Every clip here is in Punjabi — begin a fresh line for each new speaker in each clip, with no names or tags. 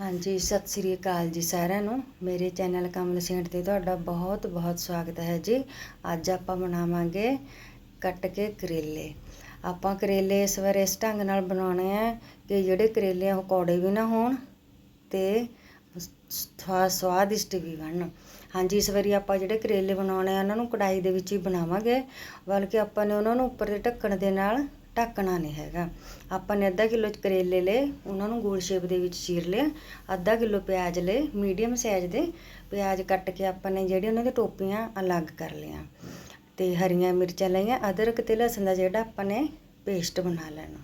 ਹਾਂਜੀ, ਸਤਿ ਸ੍ਰੀ ਅਕਾਲ ਜੀ ਸਾਰਿਆਂ ਨੂੰ। ਮੇਰੇ ਚੈਨਲ ਕਮਲ ਸੇਂਟ ਤੇ ਤੁਹਾਡਾ ਬਹੁਤ ਬਹੁਤ ਸਵਾਗਤ ਹੈ ਜੀ। ਅੱਜ ਆਪਾਂ ਬਣਾਵਾਂਗੇ ਕੱਟ ਕੇ ਕਰੇਲੇ। ਆਪਾਂ ਕਰੇਲੇ ਇਸ ਵਾਰ ਇਸ ਢੰਗ ਨਾਲ ਬਣਾਉਣੇ ਆ ਕਿ ਜਿਹੜੇ ਕਰੇਲੇ ਉਹ ਕੌੜੇ ਵੀ ਨਾ ਹੋਣ ਤੇ ਸਵਾ- ਸਵਾਦਿਸ਼ਟ ਵੀ ਬਣਨ। ਹਾਂਜੀ, ਇਸ ਵਾਰੀ ਆਪਾਂ ਜਿਹੜੇ ਕਰੇਲੇ ਬਣਾਉਣੇ ਆ, ਉਹਨਾਂ ਨੂੰ ਕੜਾਈ ਦੇ ਵਿੱਚ ਹੀ ਬਣਾਵਾਂਗੇ। ਬਲਕਿ ਆਪਾਂ ਨੇ ਉਹਨਾਂ ਨੂੰ ਉੱਪਰ ਦੇ ਢੱਕਣ ਦੇ ਨਾਲ ਢੱਕਣਾ ਨਹੀਂ ਹੈਗਾ। ਆਪਾਂ ਨੇ ਅੱਧਾ ਕਿਲੋ ਕਰੇਲੇ ਲਏ, ਉਹਨਾਂ ਨੂੰ ਗੋਲ ਸ਼ੇਪ ਦੇ ਵਿੱਚ ਚੀਰ ਲਿਆ, ਅੱਧਾ ਕਿਲੋ ਪਿਆਜ਼ ਲਏ, ਮੀਡੀਅਮ ਸਾਈਜ਼ ਦੇ, ਪਿਆਜ਼ ਕੱਟ ਕੇ ਆਪਾਂ ਨੇ ਜਿਹੜੇ ਉਹਨਾਂ ਦੀ ਟੋਪੀਆਂ ਅਲੱਗ ਕਰ ਲਈਆਂ। ਤੇ ਹਰੀਆਂ ਮਿਰਚਾਂ ਲਈਆਂ, ਅਦਰਕ ਤੇ ਲਸਣ ਦਾ ਜਿਹੜਾ ਆਪਾਂ ਨੇ ਪੇਸਟ ਬਣਾ ਲੈਣਾ।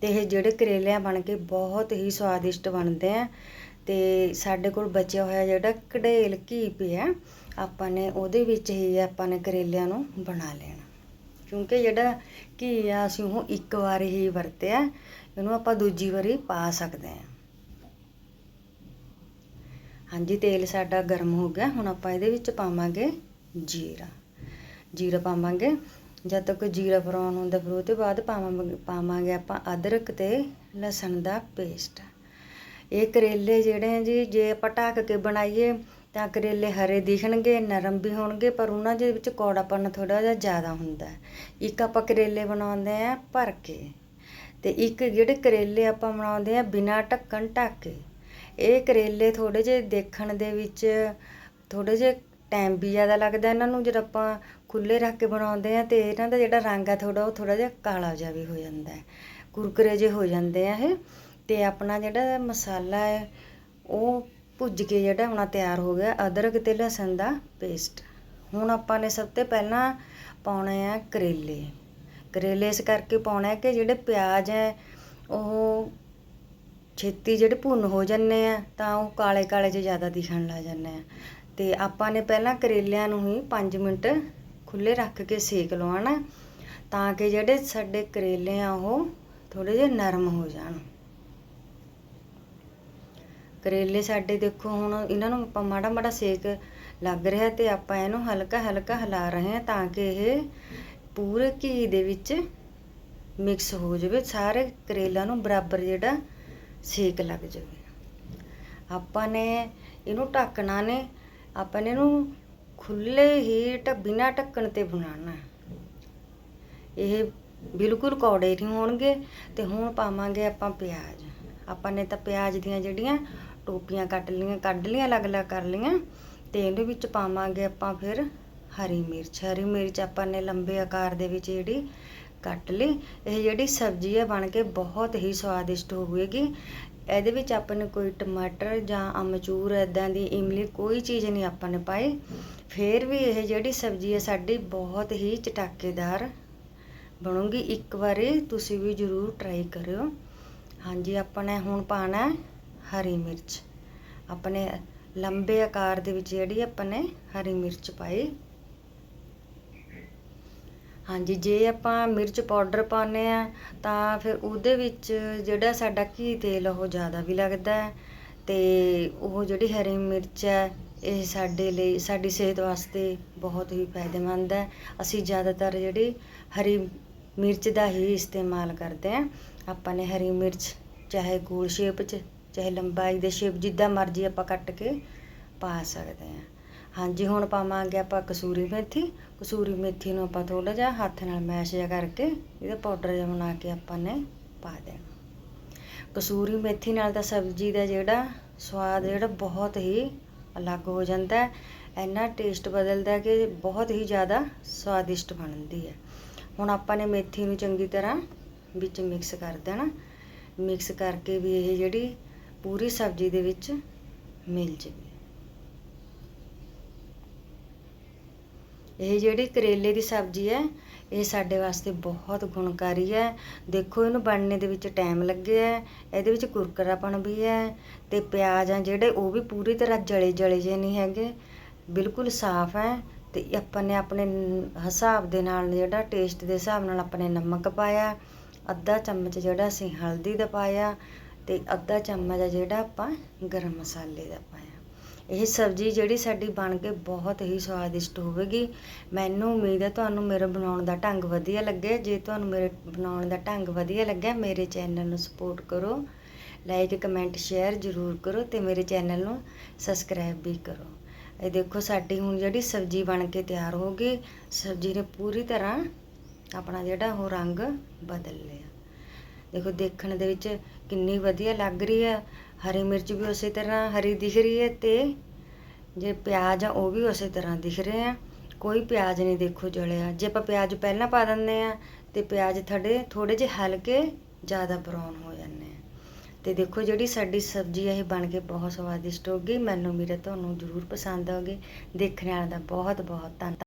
ਤੇ ਇਹ ਜਿਹੜੇ ਕਰੇਲੇ ਬਣ ਕੇ ਬਹੁਤ ਹੀ ਸਵਾਦਿਸ਼ਟ ਬਣਦੇ ਆ। ਤੇ ਸਾਡੇ ਕੋਲ ਬਚਿਆ ਹੋਇਆ ਜਿਹੜਾ ਕਢੇਲ ਘੀ ਪਿਆ, ਆਪਾਂ ਨੇ ਉਹਦੇ ਵਿੱਚ ਹੀ ਆਪਾਂ ਨੇ ਕਰੇਲਿਆਂ ਨੂੰ ਬਣਾ ਲੈਣਾ। ਕਿਉਂਕਿ ਜਿਹੜਾ ਘੀ ਆ ਅਸੀਂ ਉਹ ਇੱਕ ਵਾਰ ਹੀ ਵਰਤਿਆ, ਇਹਨੂੰ ਆਪਾਂ ਦੂਜੀ ਵਾਰੀ ਪਾ ਸਕਦੇ ਹਾਂ। ਹਾਂਜੀ, ਤੇਲ ਸਾਡਾ ਗਰਮ ਹੋ ਗਿਆ, ਹੁਣ ਆਪਾਂ ਇਹਦੇ ਵਿੱਚ ਪਾਵਾਂਗੇ ਜੀਰਾ। ਜੀਰਾ ਪਾਵਾਂਗੇ, ਜਦ ਤੱਕ ਜੀਰਾ ਬਰਾਊਨ ਹੁੰਦਾ ਫਿਰ ਉਹਦੇ ਬਾਅਦ ਪਾਵਾਂਗੇ ਪਾਵਾਂਗੇ ਆਪਾਂ ਅਦਰਕ ਤੇ ਲਸਣ ਦਾ ਪੇਸਟ। ਇਹ ਕਰੇਲੇ ਜਿਹੜੇ ਆ ਜੀ, ਜੇ ਆਪਾਂ ਢੱਕ ਕੇ ਬਣਾਈਏ ਤਾਂ ਕਰੇਲੇ ਹਰੇ ਦਿਖਣਗੇ, ਨਰਮ ਵੀ ਹੋਣਗੇ, ਪਰ ਉਹਨਾਂ ਦੇ ਵਿੱਚ ਕੌੜਾਪਨ ਥੋੜਾ ਜਿਹਾ ਜ਼ਿਆਦਾ ਹੁੰਦਾ ਇੱਕ ਆਪਾਂ ਕਰੇਲੇ ਬਣਾਉਂਦੇ ਆ ਭਰ ਕੇ ਤੇ ਇੱਕ ਜਿਹੜੇ ਕਰੇਲੇ ਆਪਾਂ ਬਣਾਉਂਦੇ ਆ ਬਿਨਾਂ ਢੱਕਣ ਢੱਕ ਕੇ। ਇਹ ਕਰੇਲੇ ਥੋੜੇ ਜਿਹੇ ਦੇਖਣ ਦੇ ਵਿੱਚ ਥੋੜੇ ਜਿਹੇ ਟਾਈਮ ਵੀ ਜ਼ਿਆਦਾ ਲੱਗਦਾ ਇਹਨਾਂ ਨੂੰ, ਜਦ ਆਪਾਂ ਖੁੱਲੇ ਰੱਖ ਕੇ ਬਣਾਉਂਦੇ ਆ ਤੇ ਇਹਨਾਂ ਦਾ ਜਿਹੜਾ ਰੰਗ ਆ ਥੋੜਾ ਉਹ ਥੋੜਾ ਜਿਹਾ ਕਾਲਾ ਜਿਹਾ ਵੀ ਹੋ ਜਾਂਦਾ ਹੈ। ਕੁਰਕਰੇ ਜਿਹੇ ਹੋ ਜਾਂਦੇ ਆ ਇਹ ਤੇ ਆਪਣਾ ਜਿਹੜਾ ਮਸਾਲਾ ਹੈ, ਉਹ ਭੁੱਜ ਕੇ ਜਿਹੜਾ ਹੁਣ ਤਿਆਰ ਹੋ ਗਿਆ ਅਦਰਕ ਤੇ ਲਸਣ ਦਾ ਪੇਸਟ ਹੁਣ ਆਪਾਂ ਨੇ ਸਭ ਤੋਂ ਪਹਿਲਾਂ ਪਾਉਣੇ ਆ ਕਰੇਲੇ। ਕਰੇਲੇ ਇਸ ਕਰਕੇ ਪਾਉਣਾ ਕਿ ਜਿਹੜੇ ਪਿਆਜ਼ ਹੈ, ਉਹ ਛੇਤੀ ਜਿਹੜੇ ਭੁੰਨ ਹੋ ਜਾਂਦੇ ਆ, ਤਾਂ ਉਹ ਕਾਲੇ ਕਾਲੇ ਜਿਹੇ ਜ਼ਿਆਦਾ ਦਿਖਣ ਲੱਗ ਜਾਂਦੇ ਆ। ਤੇ ਆਪਾਂ ਨੇ ਪਹਿਲਾਂ ਕਰੇਲਿਆਂ ਨੂੰ ਹੀ 5 ਮਿੰਟ ਖੁੱਲੇ ਰੱਖ ਕੇ ਸੇਕ ਲਵਾਉਣਾ ਤਾਂ ਕਿ ਜਿਹੜੇ ਸਾਡੇ ਕਰੇਲੇ ਆ, ਉਹ ਥੋੜੇ ਜਿਹੇ ਨਰਮ ਹੋ ਜਾਣ। ਕਰੇਲੇ ਸਾਡੇ ਦੇਖੋ ਹੁਣ ਇਹਨਾਂ ਨੂੰ ਆਪਾਂ ਮਾੜਾ ਮਾੜਾ ਸੇਕ ਲੱਗ ਰਿਹਾ ਤੇ ਆਪਾਂ ਇਹਨੂੰ ਹਲਕਾ ਹਲਕਾ ਹਿਲਾ ਰਹੇ ਹਾਂ ਤਾਂ ਕਿ ਇਹ ਪੂਰੇ ਘੀ ਦੇ ਵਿੱਚ ਮਿਕਸ ਹੋ ਜਾਵੇ, ਸਾਰੇ ਕਰੇਲਾ ਨੂੰ ਬਰਾਬਰ ਜਿਹੜਾ ਸੇਕ ਲੱਗ ਜਾਵੇ। ਆਪਾਂ ਨੇ ਇਹਨੂੰ ਢੱਕਣਾ ਨੇ, ਆਪਾਂ ਨੇ ਇਹਨੂੰ ਖੁੱਲੇ ਹੀ ਢ, ਬਿਨਾਂ ਢੱਕਣ ਤੇ ਬਣਾਉਣਾ। ਇਹ ਬਿਲਕੁਲ ਕੌੜੇ ਨਹੀਂ ਹੋਣਗੇ ਤੇ ਹੁਣ ਪਾਵਾਂਗੇ ਆਪਾਂ ਪਿਆਜ਼। ਆਪਾਂ ਨੇ ਤਾਂ ਪਿਆਜ਼ ਦੀਆਂ ਜਿਹੜੀਆਂ ਟੋਪੀਆਂ ਕੱਟ ਲਈਆਂ, ਕੱਢ ਲਈਆਂ, ਅਲੱਗ-ਅਲੱਗ ਕਰ ਲਈਆਂ ਤੇ ਇਹਦੇ ਵਿੱਚ ਪਾਵਾਂਗੇ ਆਪਾਂ ਫਿਰ ਹਰੀ ਮਿਰਚ। ਹਰੀ ਮਿਰਚ ਆਪਾਂ ਨੇ ਲੰਬੇ ਆਕਾਰ ਦੇ ਵਿੱਚ ਜਿਹੜੀ ਕੱਟ ਲਈ। ਇਹ ਜਿਹੜੀ ਸਬਜ਼ੀ ਹੈ ਬਣ ਕੇ ਬਹੁਤ ਹੀ ਸਵਾਦਿਸ਼ਟ ਹੋਵੇਗੀ। ਇਹਦੇ ਵਿੱਚ ਆਪਾਂ ਨੇ ਕੋਈ ਟਮਾਟਰ ਜਾਂ ਅਮਚੂਰ ਇਦਾਂ ਦੀ ਇਮਲੀ ਕੋਈ ਚੀਜ਼ ਨਹੀਂ ਆਪਾਂ ਨੇ ਪਾਈ। ਫਿਰ ਵੀ ਇਹ ਜਿਹੜੀ ਸਬਜ਼ੀ ਹੈ ਸਾਡੀ ਬਹੁਤ ਹੀ ਚਟਾਕੇਦਾਰ ਬਣੂਗੀ। ਇੱਕ ਵਾਰੀ ਤੁਸੀਂ ਵੀ ਜ਼ਰੂਰ ਟਰਾਈ ਕਰਿਓ। ਹਾਂਜੀ, ਆਪਾਂ ਨੇ ਹੁਣ ਪਾਣਾ। ਹਰੀ ਮਿਰਚ। ਆਪਣੇ ਲੰਬੇ ਆਕਾਰ ਦੇ ਵਿੱਚ ਜਿਹੜੀ ਆਪਾਂ ਨੇ ਹਰੀ ਮਿਰਚ ਪਾਈ। ਹਾਂਜੀ, ਜੇ ਆਪਾਂ ਮਿਰਚ ਪਾਊਡਰ ਪਾਉਂਦੇ ਆ, ਤਾਂ ਫਿਰ ਉਹਦੇ ਵਿੱਚ ਜਿਹੜਾ ਸਾਡਾ ਘੀ ਤੇਲ ਉਹ ਜ਼ਿਆਦਾ ਵੀ ਲੱਗਦਾ ਹੈ ਤੇ ਉਹ ਜਿਹੜੀ ਹਰੀ ਮਿਰਚ ਹੈ, ਇਹ ਸਾਡੇ ਲਈ, ਸਾਡੀ ਸਿਹਤ ਵਾਸਤੇ ਬਹੁਤ ਹੀ ਫਾਇਦੇਮੰਦ ਹੈ। ਅਸੀਂ ਜ਼ਿਆਦਾਤਰ ਜਿਹੜੀ ਹਰੀ ਮਿਰਚ ਦਾ ਹੀ ਇਸਤੇਮਾਲ ਕਰਦੇ ਆ ਆਪਾਂ ਨੇ ਹਰੀ ਮਿਰਚ, ਚਾਹੇ ਗੋਲ ਸ਼ੇਪ 'ਚ ਚਾਹੇ ਲੰਬਾਈ ਦੇ ਸ਼ੇਪ ਜਿੱਦਾਂ ਮਰਜ਼ੀ ਆਪਾਂ ਕੱਟ ਕੇ ਪਾ ਸਕਦੇ ਹਾਂ। ਹਾਂਜੀ, ਹੁਣ ਪਾਵਾਂਗੇ ਆਪਾਂ ਕਸੂਰੀ ਮੇਥੀ। ਕਸੂਰੀ ਮੇਥੀ ਨੂੰ ਆਪਾਂ ਥੋੜਾ ਜਿਹਾ ਹੱਥ ਨਾਲ ਮੈਸ਼ ਜਿਹਾ ਕਰਕੇ ਇਹਦਾ ਪਾਊਡਰ ਜਿਹਾ ਬਣਾ ਕੇ ਆਪਾਂ ਨੇ ਪਾ ਦੇਣਾ। ਕਸੂਰੀ ਮੇਥੀ ਨਾਲ ਤਾਂ ਸਬਜ਼ੀ ਦਾ ਜਿਹੜਾ ਸਵਾਦ ਜਿਹੜਾ ਬਹੁਤ ਹੀ ਅਲੱਗ ਹੋ ਜਾਂਦਾ ਹੈ। ਇੰਨਾ ਟੇਸਟ ਬਦਲਦਾ ਕਿ ਬਹੁਤ ਹੀ ਜ਼ਿਆਦਾ ਸਵਾਦਿਸ਼ਟ ਬਣਦੀ ਹੈ। ਹੁਣ ਆਪਾਂ ਨੇ ਮੇਥੀ ਨੂੰ ਚੰਗੀ ਤਰ੍ਹਾਂ ਵਿੱਚ ਮਿਕਸ ਕਰ ਦੇਣਾ। ਮਿਕਸ ਕਰਕੇ ਵੀ ਇਹ ਜਿਹੜੀ ਪੂਰੀ ਸਬਜ਼ੀ ਦੇ ਵਿੱਚ ਮਿਲ ਜਾਵੇ ਇਹ ਜਿਹੜੀ ਕਰੇਲੇ ਦੀ ਸਬਜ਼ੀ ਹੈ, ਇਹ ਸਾਡੇ ਵਾਸਤੇ ਬਹੁਤ ਗੁਣਕਾਰੀ ਹੈ। ਦੇਖੋ, ਇਹਨੂੰ ਬਣਨੇ ਦੇ ਵਿੱਚ ਟਾਈਮ ਲੱਗਿਆ ਹੈ, ਇਹਦੇ ਵਿੱਚ ਕੁਰਕਰਾਪਣ ਵੀ ਹੈ ਤੇ ਪਿਆਜ਼ ਆ ਜਿਹੜੇ, ਉਹ ਵੀ ਪੂਰੀ ਤਰ੍ਹਾਂ ਜਲੇ ਜਲੇ ਜੇ ਨਹੀਂ ਹੈਗੇ, ਬਿਲਕੁਲ ਸਾਫ਼ ਹੈ ਤੇ ਆਪਾਂ ਨੇ ਆਪਣੇ ਹਿਸਾਬ ਦੇ ਨਾਲ, ਜਿਹੜਾ ਟੇਸਟ ਦੇ ਹਿਸਾਬ ਨਾਲ ਆਪਣੇ ਨਮਕ ਪਾਇਆ, ਅੱਧਾ ਚਮਚ ਜਿਹੜਾ ਅਸੀਂ ਹਲਦੀ ਦਾ ਪਾਇਆ ਤੇ ਅੱਧਾ ਚਮਚ ਆ ਜਿਹੜਾ ਆਪਾਂ ਗਰਮ ਮਸਾਲੇ ਦਾ ਪਾਇਆ। ਇਹ ਸਬਜ਼ੀ ਜਿਹੜੀ ਸਾਡੀ ਬਣ ਕੇ ਬਹੁਤ ਹੀ ਸਵਾਦਿਸ਼ਟ ਹੋਵੇਗੀ। ਮੈਨੂੰ ਉਮੀਦ ਹੈ ਤੁਹਾਨੂੰ ਮੇਰਾ ਬਣਾਉਣ ਦਾ ਢੰਗ ਵਧੀਆ ਲੱਗਿਆ। ਜੇ ਤੁਹਾਨੂੰ ਮੇਰੇ ਬਣਾਉਣ ਦਾ ਢੰਗ ਵਧੀਆ ਲੱਗਿਆ, ਮੇਰੇ ਚੈਨਲ ਨੂੰ ਸਪੋਰਟ ਕਰੋ, ਲਾਈਕ, ਕਮੈਂਟ, ਸ਼ੇਅਰ ਜ਼ਰੂਰ ਕਰੋ ਤੇ ਮੇਰੇ ਚੈਨਲ ਨੂੰ ਸਬਸਕ੍ਰਾਈਬ ਵੀ ਕਰੋ। ਇਹ ਦੇਖੋ, ਸਾਡੀ ਹੁਣ ਜਿਹੜੀ ਸਬਜ਼ੀ ਬਣ ਕੇ ਤਿਆਰ ਹੋ ਗਈ ਸਬਜ਼ੀ ਨੇ ਪੂਰੀ ਤਰ੍ਹਾਂ ਆਪਣਾ ਜਿਹੜਾ ਉਹ ਰੰਗ ਬਦਲ ਲਿਆ। ਦੇਖੋ, ਦੇਖਣ ਦੇ ਵਿੱਚ ਕਿੰਨੀ ਵਧੀਆ ਲੱਗ ਰਹੀ ਹੈ। ਹਰੀ ਮਿਰਚ ਵੀ ਉਸੇ ਤਰ੍ਹਾਂ ਹਰੀ ਦਿਖ ਰਹੀ ਹੈ ਤੇ ਜੇ ਪਿਆਜ਼ ਆ, ਉਹ ਵੀ ਉਸੇ ਤਰ੍ਹਾਂ ਦਿਖ ਰਹੇ ਆ। ਕੋਈ ਪਿਆਜ਼ ਨਹੀਂ ਦੇਖੋ ਜਲਿਆ। ਜੇ ਆਪਾਂ ਪਿਆਜ਼ ਪਹਿਲਾਂ ਪਾ ਦਿੰਦੇ ਆ ਤੇ ਪਿਆਜ਼ ਥੋੜੇ ਥੋੜੇ ਜਿਹੇ ਹਲਕੇ ਜ਼ਿਆਦਾ ਬਰਾਊਨ ਹੋ ਜਾਂਦੇ ਆ। ਤੇ ਦੇਖੋ, ਜਿਹੜੀ ਸਾਡੀ ਸਬਜ਼ੀ ਇਹ ਬਣ ਕੇ ਬਹੁਤ ਸਵਾਦਿਸ਼ਟ ਹੋ ਗਈ ਮੈਨੂੰ ਮੇਰੇ ਤੁਹਾਨੂੰ ਜ਼ਰੂਰ ਪਸੰਦ ਆਉਗੀ ਦੇਖਣ ਵਾਲਿਆਂ ਦਾ ਬਹੁਤ ਬਹੁਤ ਧੰਨਵਾਦ।